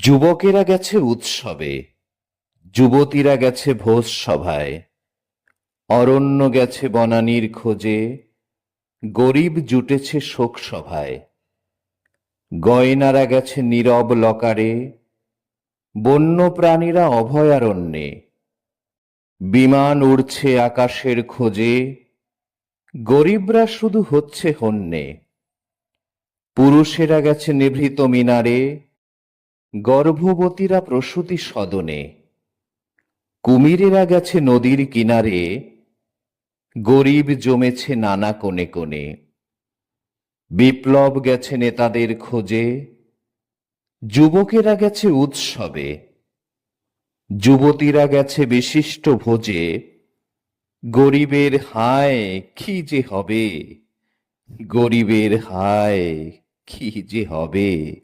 যুবকেরা গেছে উৎসবে, যুবতীরা গেছে ভোজ সভায় অরণ্য গেছে বনানীর খোঁজে, গরিব জুটেছে শোক সভায় গয়নারা গেছে নীরব লকারে বন্য প্রাণীরা অভয়ারণ্যে, বিমান উড়ছে আকাশের খোঁজে, গরিবরা শুধু হচ্ছে হন্যে, পুরুষেরা গেছে নিভৃত মিনারে গর্ভবতীরা প্রসূতি সদনে। কুমিরেরা গেছে নদীর কিনারে, গরিব জমেছে নানা কোণে কোণে। বিপ্লব গেছে নেতাদের খোঁজে, যুবকেরা গেছে উৎসবে। যুবতীরা গেছে বিশিষ্ট ভোজে, গরিবের হায় কি যে হবে, গরিবের হায় কি যে হবে।